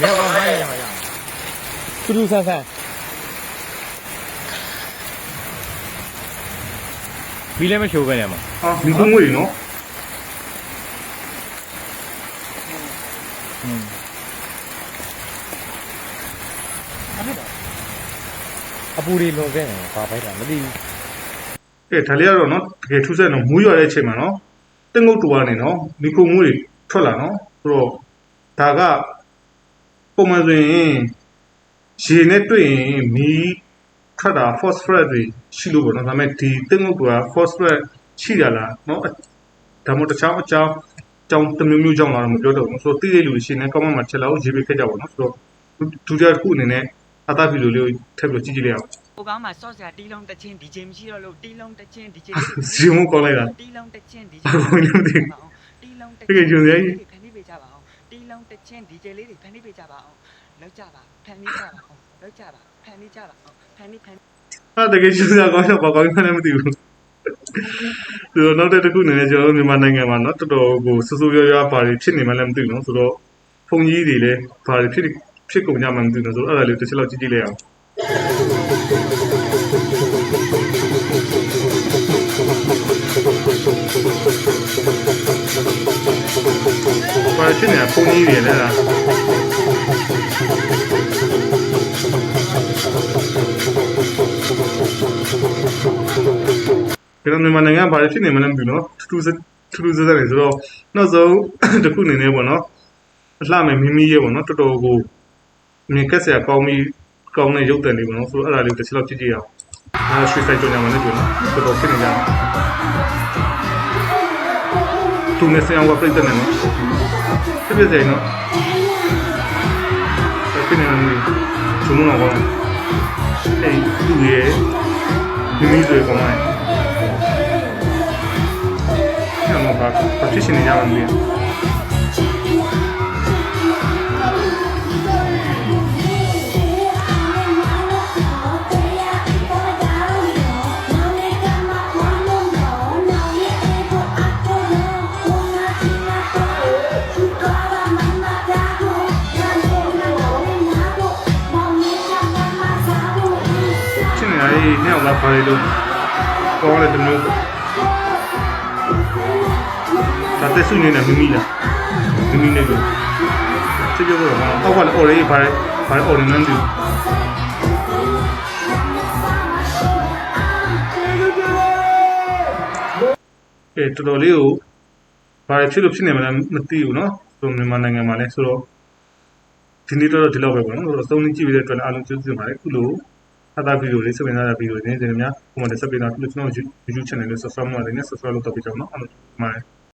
မြောက်အောင်မိုင်းရမှာရအောင်ထူးထူးဆန်းဆန်းဘီလည်းမချိုးပဲနေမှာဟာဒီကုန်းငွေနော်อืมအပူတွေလွန်ခဲ့တယ်ပါပိုက်တာမသိဘူးအဲဒါလေးကတော့နော်တကယ်ထူးဆန်းတော့မူးရွာတဲ့အချိန်မှာနော်တင်ငုတ်တူကနေနော်ဒီကုန်းငွေထွက်လာနော်ဆိုတော့ဒါက ပုံမှန်ဆိုရင်ရေနဲ့တွေ့ရင်မီးထွက်တာ phosphorus တွေရှိလို့ပေါ့နော်ဒါပေမဲ့ဒီတင်ငုတ်တူက phosphorus ရှိရလားနော်ဒါမှမဟုတ်တခြားအကြောင်းကြောင်းတစ်မျိုးမျိုးကြောင်းလာတော့မပြောတော့ဘူးဆိုတော့တိတဲ့လူတွေရှင်နေကောင်းမှမှချက်လောက်ရေးပေးခဲ့ကြပါတော့နော်ဆိုတော့ဒုတိယတစ်ခုအနေနဲ့အတားဗီဒီယိုလေးကိုထည့်ပြီးကြည့်ကြည့်လိုက်အောင်ဟိုကောင်မှာဆော့စရာတီးလုံးတစ်ချင်း DJ မရှိတော့လို့တီးလုံးတစ်ချင်း DJ ဇီမကောင်းလိုက်တာတီးလုံးတစ်ချင်း DJ ဘာလို့လဲမသိဘူးတီးလုံးတစ်တကယ်ကြုံစရာကြီးဖန်တီးပေးကြပါအောင်တီးလုံးတစ် ချင်း DJ လေးတွေဖန်တီးပေးကြပါအောင်လောက်ကြပါဖန်တီးကြပါအောင်လောက်ကြပါဖန်တီးကြပါအောင်ဖန်တီးဖန်တီးဟာတကယ်ရှိစရာကောင်းတော့ဘာကောင်းမှလည်းမသိဘူးဆိုတော့နောက်တစ်ခုအနေနဲ့ကျွန်တော်တို့မြန်မာနိုင်ငံမှာနော်တော်တော်ကိုစူးစူးရွားရွားဘာတွေဖြစ်နေမှလည်းမသိဘူးနော်ဆိုတော့ဖုန်ကြီးတွေလည်းဘာတွေဖြစ်ဖြစ်ကုန်ကြမှမသိဘူးနော်ဆိုတော့အဲ့ဒါလေးတစ်ချက်လောက်ကြည့်ကြည့်လိုက်အောင် ဖြစ်နေတာဖုန်းကြီးတွေလည်းလားကျွန်တော်မြန်မာနိုင်ငံဘာတွေဖြစ်နေမလဲမသိဘူးနော်ထူးထူးထူးထူးဆဲဆဲနေဆိုတော့နောက်ဆုံးတစ်ခုအနေနဲ့ပေါ့နော်အလှမယ်မိမိရဲ့ပေါ့နော်တော်တော်ကိုမြင်ကက်ဆရာကောင်းပြီးကောင်းတဲ့ရုပ်သံတွေပေါ့နော်ဆိုတော့အဲ့ဒါလေးတစ်ချက်လောက်ကြည့်ကြည့်အောင်အဲ့ရွှေဆိုင်ကြောင်ညာမနဲ့ပြောနော်တော်တော်ဖြစ်နေကြတယ်သူနဲ့ဆရာကပြိတ္တနေနော် ဖြစ်နေတယ်ချုံမတော့ကောင်းအဲ့သူရဲ့မိမိတွေကောင်းတယ်ကျွန်တော်ဘာဘာဖြစ်ရှင်နေကြမှာ နေတာလေးနဲ့အောင်လာပါလေလို့ကောင်းတယ်တမျိုးဒါတက်စုနေနေမိမိလားမိမိနေလို့စစ်ကြောတော့အောက်ကလည်းအော်လေးပါလေပါလေအော်နေနေတယ်အဲတော်တော်လေးကိုဘာဖြစ်လို့ဖြစ်နေမှလည်းမသိဘူးเนาะဆိုမြန်မာနိုင်ငံမှာလည်းဆိုတော့ဒီနေ့တော့ဒီလောက်ပဲပေါ့နော်ဆိုတော့သုံးနည်းကြည့်ပြီးတဲ့အတွက်လည်းအားလုံးကျေးဇူးတင်ပါတယ်ခုလို အတားဗီဒီယိုလေးစပင်သားတဲ့ဗီဒီယိုတွေနေနေများဟိုမှာတက်ဆက်ပေးတာလို့ကျွန်တော် YouTube channel လေး subscribe လုပ်ရတယ်နဲ့ subscribe လုပ်တော့ပြကြအောင်နော်အားလုံးပါတယ်